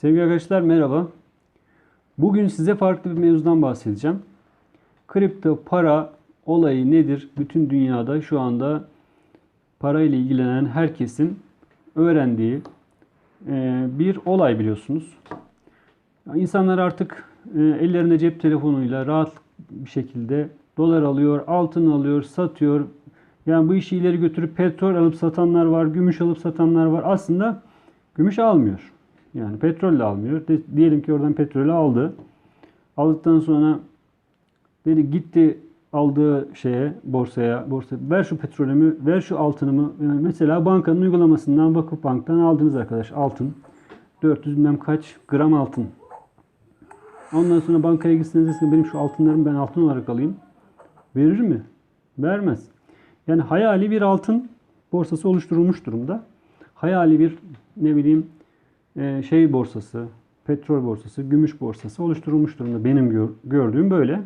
Sevgili arkadaşlar merhaba. Bugün size farklı bir mevzudan bahsedeceğim. Kripto para olayı nedir? Bütün dünyada şu anda parayla ilgilenen herkesin öğrendiği e, bir olay biliyorsunuz. İnsanlar artık e, ellerinde cep telefonuyla rahat bir şekilde dolar alıyor, altın alıyor, satıyor. Yani bu işi ileri götürüp petrol alıp satanlar var, gümüş alıp satanlar var. Aslında gümüş almıyor. Yani petrol de almıyor. De, diyelim ki oradan petrolü aldı. Aldıktan sonra dedi gitti aldığı şeye borsaya borsa ver şu petrolümü ver şu altınımı yani mesela bankanın uygulamasından Vakıfbank'tan aldınız arkadaş altın 400 bilmem kaç gram altın ondan sonra bankaya gitsiniz desiniz benim şu altınlarımı ben altın olarak alayım verir mi? Vermez. Yani hayali bir altın borsası oluşturulmuş durumda. Hayali bir ne bileyim şey borsası, petrol borsası, gümüş borsası oluşturulmuş durumda. Benim gör- gördüğüm böyle.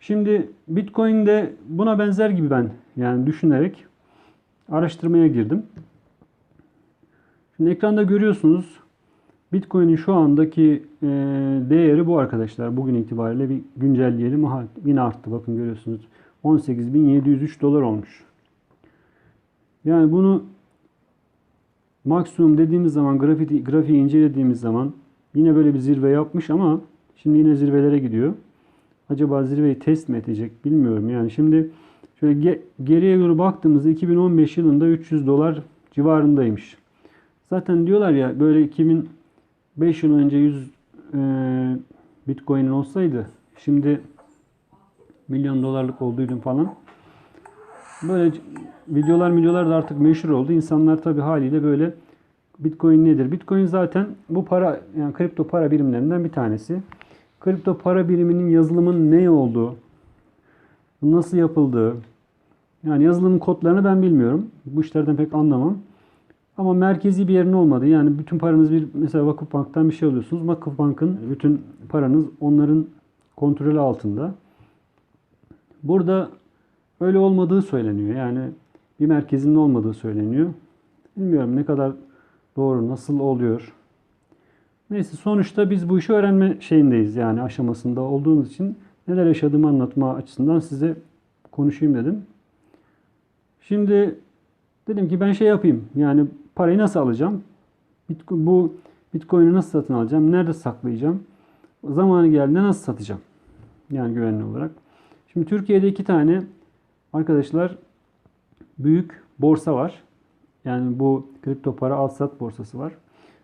Şimdi Bitcoin de buna benzer gibi ben yani düşünerek araştırmaya girdim. Şimdi ekranda görüyorsunuz Bitcoin'in şu andaki e, değeri bu arkadaşlar. Bugün itibariyle bir güncelleyelim. Aha, yine arttı bakın görüyorsunuz. 18.703 dolar olmuş. Yani bunu maksimum dediğimiz zaman grafiti, grafiği incelediğimiz zaman yine böyle bir zirve yapmış ama şimdi yine zirvelere gidiyor. Acaba zirveyi test mi edecek bilmiyorum. Yani şimdi şöyle ge- geriye doğru baktığımızda 2015 yılında 300 dolar civarındaymış. Zaten diyorlar ya böyle 2005 yıl önce 100 e, Bitcoin'in olsaydı şimdi milyon dolarlık olduydum falan. Böyle videolar videolar da artık meşhur oldu. İnsanlar tabii haliyle böyle Bitcoin nedir? Bitcoin zaten bu para yani kripto para birimlerinden bir tanesi. Kripto para biriminin yazılımın ne olduğu, nasıl yapıldığı, yani yazılımın kodlarını ben bilmiyorum. Bu işlerden pek anlamam. Ama merkezi bir yerin olmadığı yani bütün paranız bir mesela Vakıfbank'tan bir şey alıyorsunuz. Vakıfbank'ın bütün paranız onların kontrolü altında. Burada öyle olmadığı söyleniyor. Yani bir merkezinin olmadığı söyleniyor. Bilmiyorum ne kadar doğru, nasıl oluyor. Neyse sonuçta biz bu işi öğrenme şeyindeyiz yani aşamasında olduğumuz için neler yaşadığımı anlatma açısından size konuşayım dedim. Şimdi dedim ki ben şey yapayım yani parayı nasıl alacağım? Bitcoin, bu Bitcoin'i nasıl satın alacağım? Nerede saklayacağım? Zamanı geldiğinde nasıl satacağım? Yani güvenli olarak. Şimdi Türkiye'de iki tane arkadaşlar büyük borsa var. Yani bu kripto para al sat borsası var.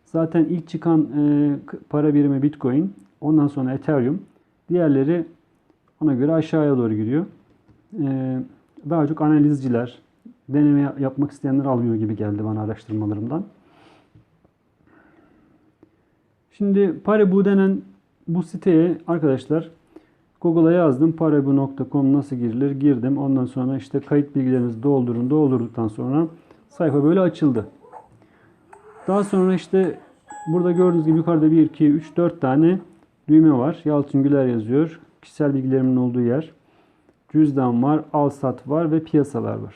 Zaten ilk çıkan e, para birimi Bitcoin, ondan sonra Ethereum. Diğerleri ona göre aşağıya doğru gidiyor. E, daha çok analizciler, deneme yap- yapmak isteyenler alıyor gibi geldi bana araştırmalarımdan. Şimdi Paribu denen bu siteye arkadaşlar Google'a yazdım. Paribu.com nasıl girilir? Girdim. Ondan sonra işte kayıt bilgilerinizi doldurun. Doldurduktan sonra sayfa böyle açıldı. Daha sonra işte burada gördüğünüz gibi yukarıda 1, 2, 3, 4 tane düğme var. Yalçın Güler yazıyor. Kişisel bilgilerimin olduğu yer. Cüzdan var, al sat var ve piyasalar var.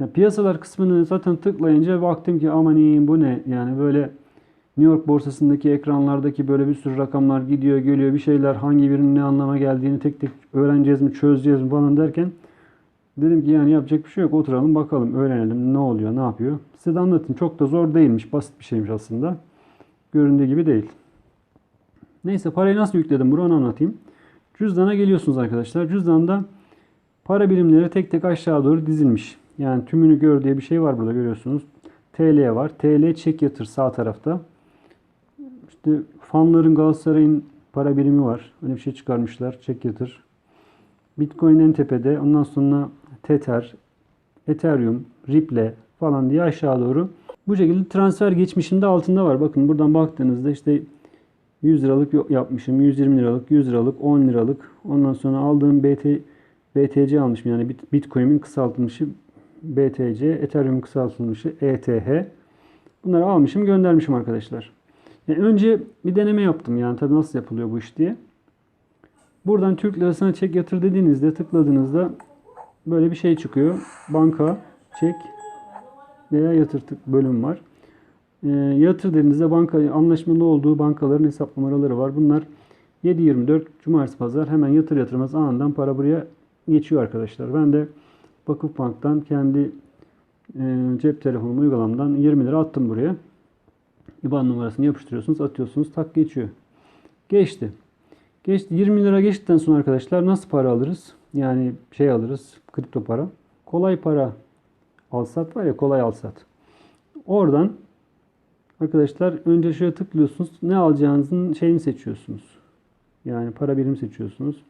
Ya piyasalar kısmını zaten tıklayınca baktım ki aman bu ne? Yani böyle New York borsasındaki ekranlardaki böyle bir sürü rakamlar gidiyor geliyor bir şeyler hangi birinin ne anlama geldiğini tek tek öğreneceğiz mi çözeceğiz mi falan derken dedim ki yani yapacak bir şey yok oturalım bakalım öğrenelim ne oluyor ne yapıyor. Size de anlatayım çok da zor değilmiş basit bir şeymiş aslında. Göründüğü gibi değil. Neyse parayı nasıl yükledim bunu anlatayım. Cüzdana geliyorsunuz arkadaşlar. Cüzdanda para birimleri tek tek aşağı doğru dizilmiş. Yani tümünü gör diye bir şey var burada görüyorsunuz. TL var. TL çek yatır sağ tarafta. İşte fanların Galatasaray'ın para birimi var. Öyle bir şey çıkarmışlar. Çek yatır. Bitcoin en tepede. Ondan sonra Tether, Ethereum, Ripple falan diye aşağı doğru. Bu şekilde transfer geçmişinde altında var. Bakın buradan baktığınızda işte 100 liralık yapmışım, 120 liralık, 100 liralık, 10 liralık. Ondan sonra aldığım BT, BTC almışım. Yani Bit- Bitcoin'in kısaltılmışı BTC, Ethereum'un kısaltılmışı ETH. Bunları almışım, göndermişim arkadaşlar. Yani önce bir deneme yaptım yani tabii nasıl yapılıyor bu iş diye. Buradan Türk lirasına çek yatır dediğinizde tıkladığınızda böyle bir şey çıkıyor. Banka, çek veya yatır bölüm var. e, yatır dediğinizde banka anlaşmalı olduğu bankaların hesap numaraları var. Bunlar 7-24 cumartesi pazar hemen yatır yatırmaz anından para buraya geçiyor arkadaşlar. Ben de Vakıfbank'tan kendi e, cep telefonum uygulamamdan 20 lira attım buraya. IBAN numarasını yapıştırıyorsunuz, atıyorsunuz, tak geçiyor. Geçti. Geçti. 20 lira geçtikten sonra arkadaşlar nasıl para alırız? Yani şey alırız, kripto para. Kolay para alsat var ya kolay alsat. Oradan arkadaşlar önce şöyle tıklıyorsunuz. Ne alacağınızın şeyini seçiyorsunuz. Yani para birimi seçiyorsunuz.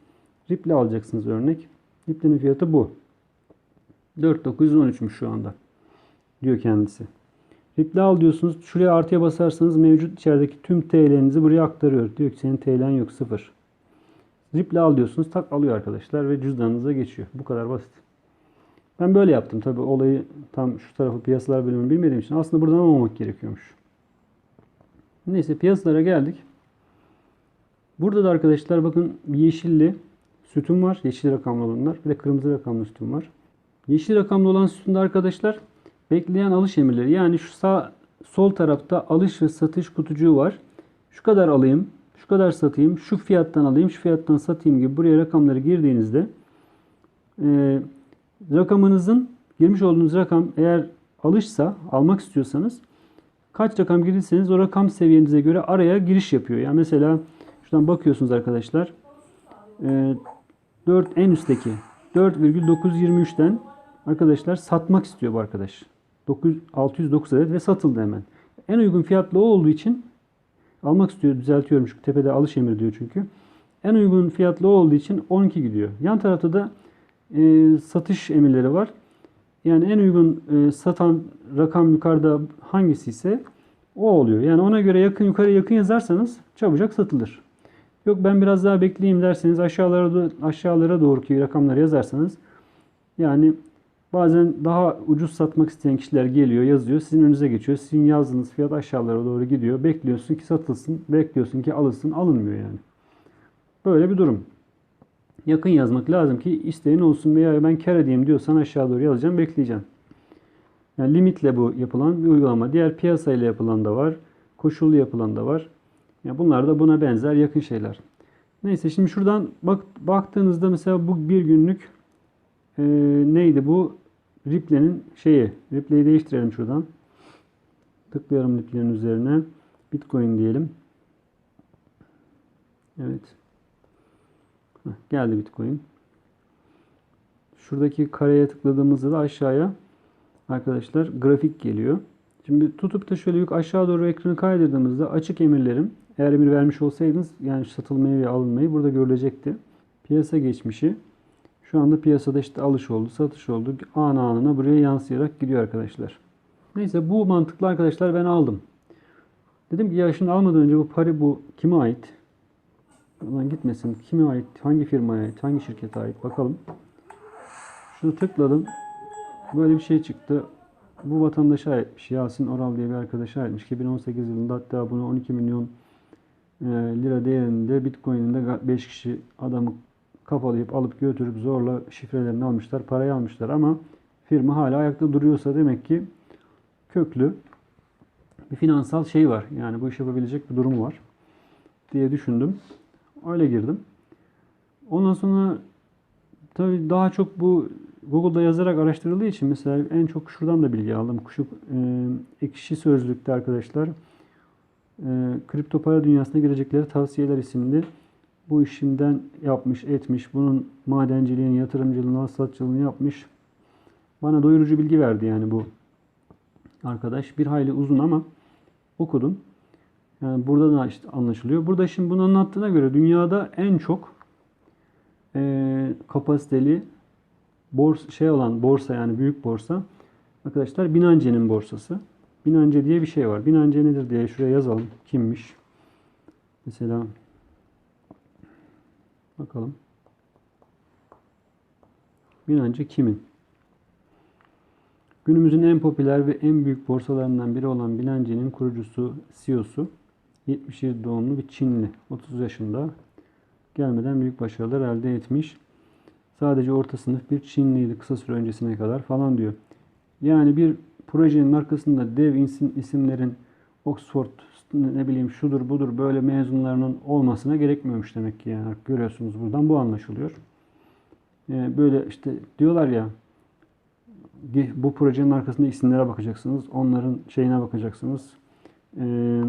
Ripple alacaksınız örnek. Ripple'nin fiyatı bu. 4913'müş şu anda. Diyor kendisi. Ripple al diyorsunuz. Şuraya artıya basarsanız mevcut içerideki tüm TL'nizi buraya aktarıyor. Diyor ki senin TL'n yok sıfır. Ripple al diyorsunuz. Tak alıyor arkadaşlar ve cüzdanınıza geçiyor. Bu kadar basit. Ben böyle yaptım. Tabi olayı tam şu tarafı piyasalar bölümünü bilmediğim için aslında buradan almamak gerekiyormuş. Neyse piyasalara geldik. Burada da arkadaşlar bakın yeşilli sütun var. Yeşil rakamlı olanlar. Bir de kırmızı rakamlı sütun var. Yeşil rakamlı olan sütunda arkadaşlar bekleyen alış emirleri. Yani şu sağ sol tarafta alış ve satış kutucuğu var. Şu kadar alayım, şu kadar satayım, şu fiyattan alayım, şu fiyattan satayım gibi buraya rakamları girdiğinizde e, rakamınızın girmiş olduğunuz rakam eğer alışsa, almak istiyorsanız kaç rakam girdiyseniz o rakam seviyenize göre araya giriş yapıyor. Yani mesela şuradan bakıyorsunuz arkadaşlar. E, 4 en üstteki 4,923'ten arkadaşlar satmak istiyor bu arkadaş. 9, 609 adet ve satıldı hemen. En uygun fiyatlı o olduğu için almak istiyor düzeltiyorum çünkü tepede alış emri diyor çünkü. En uygun fiyatlı o olduğu için 12 gidiyor. Yan tarafta da e, satış emirleri var. Yani en uygun e, satan rakam yukarıda hangisi ise o oluyor. Yani ona göre yakın yukarı yakın yazarsanız çabucak satılır. Yok ben biraz daha bekleyeyim derseniz aşağılara aşağılara doğru ki rakamları yazarsanız yani bazen daha ucuz satmak isteyen kişiler geliyor, yazıyor, sizin önünüze geçiyor. Sizin yazdığınız fiyat aşağılara doğru gidiyor. Bekliyorsun ki satılsın, bekliyorsun ki alınsın, alınmıyor yani. Böyle bir durum. Yakın yazmak lazım ki isteğin olsun veya ben kar edeyim diyorsan aşağı doğru yazacağım, bekleyeceğim. Yani limitle bu yapılan bir uygulama. Diğer piyasayla yapılan da var. Koşullu yapılan da var. Yani bunlar da buna benzer yakın şeyler. Neyse şimdi şuradan bak baktığınızda mesela bu bir günlük e, neydi bu? Ripple'nin şeyi. Ripple'yi değiştirelim şuradan. Tıklayalım Ripple'nin üzerine. Bitcoin diyelim. Evet. Heh, geldi Bitcoin. Şuradaki kareye tıkladığımızda da aşağıya arkadaşlar grafik geliyor. Şimdi tutup da şöyle yük aşağı doğru ekranı kaydırdığımızda açık emirlerim eğer emir vermiş olsaydınız yani satılmayı ve alınmayı burada görülecekti. Piyasa geçmişi şu anda piyasada işte alış oldu, satış oldu. An anına buraya yansıyarak gidiyor arkadaşlar. Neyse bu mantıklı arkadaşlar ben aldım. Dedim ki ya şimdi almadan önce bu para bu kime ait? Ulan gitmesin. Kime ait? Hangi firmaya ait? Hangi şirkete ait? Bakalım. Şunu tıkladım. Böyle bir şey çıktı. Bu vatandaşa aitmiş. Yasin Oral diye bir arkadaşa aitmiş. 2018 yılında hatta bunu 12 milyon e, lira değerinde Bitcoin'inde 5 kişi adamı kafalayıp alıp götürüp zorla şifrelerini almışlar, parayı almışlar ama firma hala ayakta duruyorsa demek ki köklü bir finansal şey var. Yani bu iş yapabilecek bir durumu var diye düşündüm. Öyle girdim. Ondan sonra tabii daha çok bu Google'da yazarak araştırıldığı için mesela en çok şuradan da bilgi aldım. Şu e, ekşi sözlükte arkadaşlar e, kripto para dünyasına girecekleri tavsiyeler isimli bu işinden yapmış, etmiş. Bunun madenciliğini, yatırımcılığını, hasatçılığını yapmış. Bana doyurucu bilgi verdi yani bu arkadaş. Bir hayli uzun ama okudum. Yani burada da işte anlaşılıyor. Burada şimdi bunu anlattığına göre dünyada en çok e, kapasiteli borsa şey olan borsa yani büyük borsa arkadaşlar Binance'nin borsası. Binance diye bir şey var. Binance nedir diye şuraya yazalım. Kimmiş? Mesela bakalım. Binance kimin? Günümüzün en popüler ve en büyük borsalarından biri olan Binance'nin kurucusu, CEO'su 77 doğumlu bir Çinli. 30 yaşında gelmeden büyük başarılar elde etmiş. Sadece orta sınıf bir Çinliydi kısa süre öncesine kadar falan diyor. Yani bir projenin arkasında dev isim, isimlerin Oxford ne bileyim şudur budur böyle mezunlarının olmasına gerekmiyormuş demek ki yani görüyorsunuz buradan bu anlaşılıyor. Ee, böyle işte diyorlar ya bu projenin arkasında isimlere bakacaksınız. Onların şeyine bakacaksınız. Ee,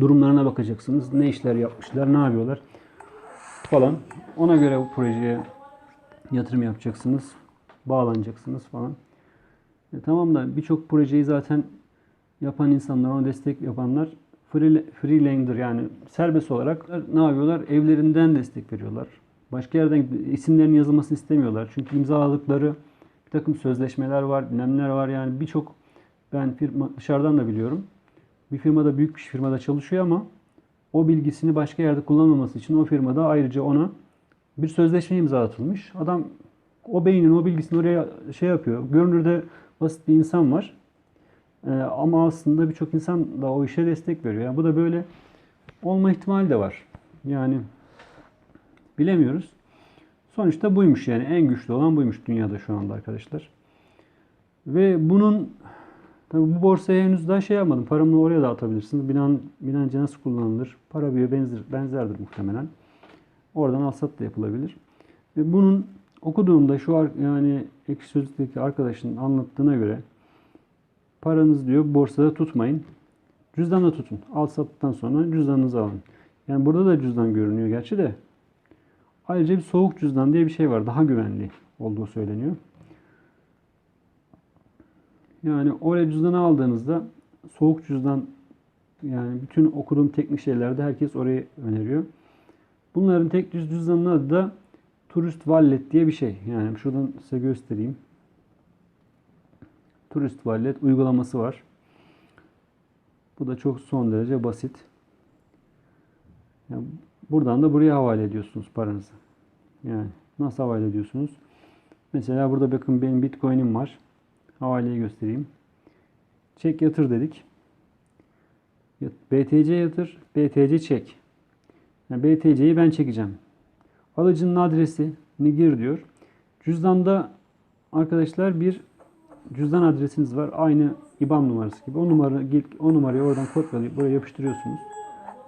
durumlarına bakacaksınız. Ne işler yapmışlar, ne yapıyorlar falan. Ona göre bu projeye yatırım yapacaksınız. Bağlanacaksınız falan. E, tamam da birçok projeyi zaten yapan insanlar, ona destek yapanlar free, freelander yani serbest olarak ne yapıyorlar? Evlerinden destek veriyorlar. Başka yerden isimlerin yazılmasını istemiyorlar. Çünkü imzaladıkları bir takım sözleşmeler var, bilmem neler var. Yani birçok ben firma dışarıdan da biliyorum. Bir firmada büyük bir firmada çalışıyor ama o bilgisini başka yerde kullanmaması için o firmada ayrıca ona bir sözleşme imzalatılmış. Adam o beynin o bilgisini oraya şey yapıyor. Görünürde basit bir insan var. Ee, ama aslında birçok insan da o işe destek veriyor. Yani bu da böyle olma ihtimali de var. Yani bilemiyoruz. Sonuçta buymuş yani en güçlü olan buymuş dünyada şu anda arkadaşlar. Ve bunun tabi bu borsaya henüz daha şey yapmadım. Paramı oraya da atabilirsiniz. Binan, Binance nasıl kullanılır? Para bir benzer, benzerdir muhtemelen. Oradan alsat da yapılabilir. Ve bunun okuduğumda şu yani ekşi sözlükteki arkadaşın anlattığına göre paranız diyor borsada tutmayın. Cüzdanda tutun. Al sattıktan sonra cüzdanınızı alın. Yani burada da cüzdan görünüyor gerçi de. Ayrıca bir soğuk cüzdan diye bir şey var. Daha güvenli olduğu söyleniyor. Yani oraya cüzdanı aldığınızda soğuk cüzdan yani bütün okuduğum teknik şeylerde herkes orayı öneriyor. Bunların tek düz cüzdanının adı da Tourist Wallet diye bir şey. Yani şuradan size göstereyim. Tourist Wallet uygulaması var. Bu da çok son derece basit. Yani buradan da buraya havale ediyorsunuz paranızı. Yani nasıl havale ediyorsunuz? Mesela burada bakın benim Bitcoin'im var. Havaleyi göstereyim. Çek yatır dedik. BTC yatır, BTC çek. Yani BTC'yi ben çekeceğim. Alıcının adresini gir diyor. Cüzdanda arkadaşlar bir cüzdan adresiniz var. Aynı IBAN numarası gibi. O numara o numarayı oradan kopyalayıp buraya yapıştırıyorsunuz.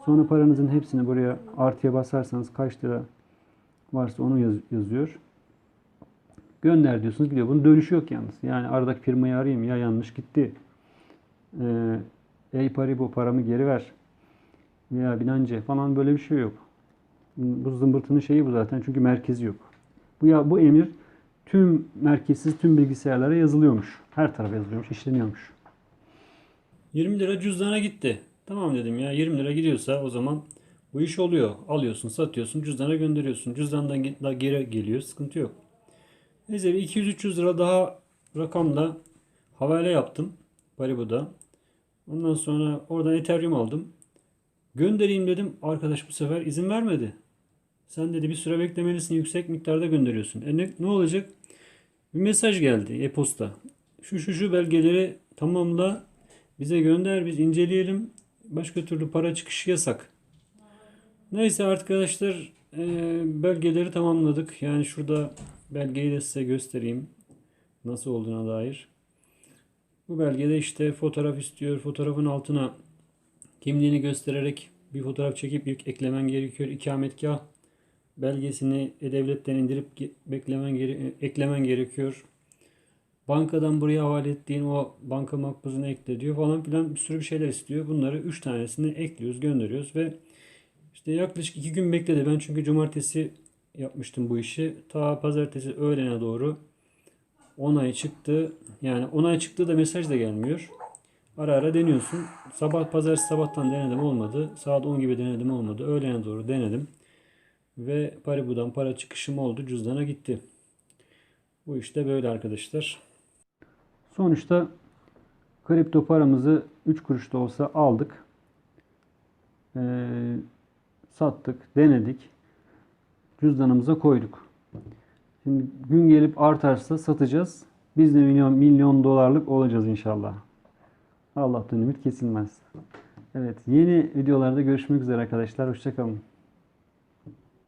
Sonra paranızın hepsini buraya artıya basarsanız kaç lira varsa onu yaz, yazıyor. Gönder diyorsunuz gidiyor. Bunun dönüşü yok yalnız. Yani aradaki firmayı arayayım ya yanlış gitti. Ee, ey Paribo paramı geri ver. Veya Binance falan böyle bir şey yok. Bu zımbırtının şeyi bu zaten çünkü merkezi yok. Bu ya bu emir tüm merkezsiz tüm bilgisayarlara yazılıyormuş. Her tarafa yazılıyormuş, işleniyormuş. 20 lira cüzdana gitti. Tamam dedim ya 20 lira gidiyorsa o zaman bu iş oluyor. Alıyorsun, satıyorsun, cüzdana gönderiyorsun. Cüzdandan geri geliyor, sıkıntı yok. Neyse bir 200-300 lira daha rakamla havale yaptım Paribu'da. Ondan sonra oradan Ethereum aldım. Göndereyim dedim. Arkadaş bu sefer izin vermedi. Sen dedi bir süre beklemelisin. Yüksek miktarda gönderiyorsun. E ne, ne olacak? Bir mesaj geldi e-posta. Şu şu şu belgeleri tamamla bize gönder biz inceleyelim. Başka türlü para çıkışı yasak. Neyse arkadaşlar e, belgeleri tamamladık. Yani şurada belgeyi de size göstereyim. Nasıl olduğuna dair. Bu belgede işte fotoğraf istiyor. Fotoğrafın altına kimliğini göstererek bir fotoğraf çekip eklemen gerekiyor. İkametgah belgesini e-devletten indirip beklemen gere eklemen gerekiyor. Bankadan buraya havale ettiğin o banka makbuzunu ekle diyor falan filan bir sürü bir şeyler istiyor. Bunları 3 tanesini ekliyoruz, gönderiyoruz ve işte yaklaşık 2 gün bekledi. Ben çünkü cumartesi yapmıştım bu işi. Ta pazartesi öğlene doğru onay çıktı. Yani onay çıktı da mesaj da gelmiyor. Ara ara deniyorsun. Sabah pazartesi sabahtan denedim olmadı. Saat 10 gibi denedim olmadı. Öğlene doğru denedim. Ve Paribu'dan para çıkışım oldu. Cüzdana gitti. Bu işte böyle arkadaşlar. Sonuçta kripto paramızı 3 kuruş da olsa aldık. Ee, sattık, denedik. Cüzdanımıza koyduk. Şimdi gün gelip artarsa satacağız. Biz de milyon, milyon dolarlık olacağız inşallah. Allah'tan ümit kesilmez. Evet yeni videolarda görüşmek üzere arkadaşlar. Hoşçakalın.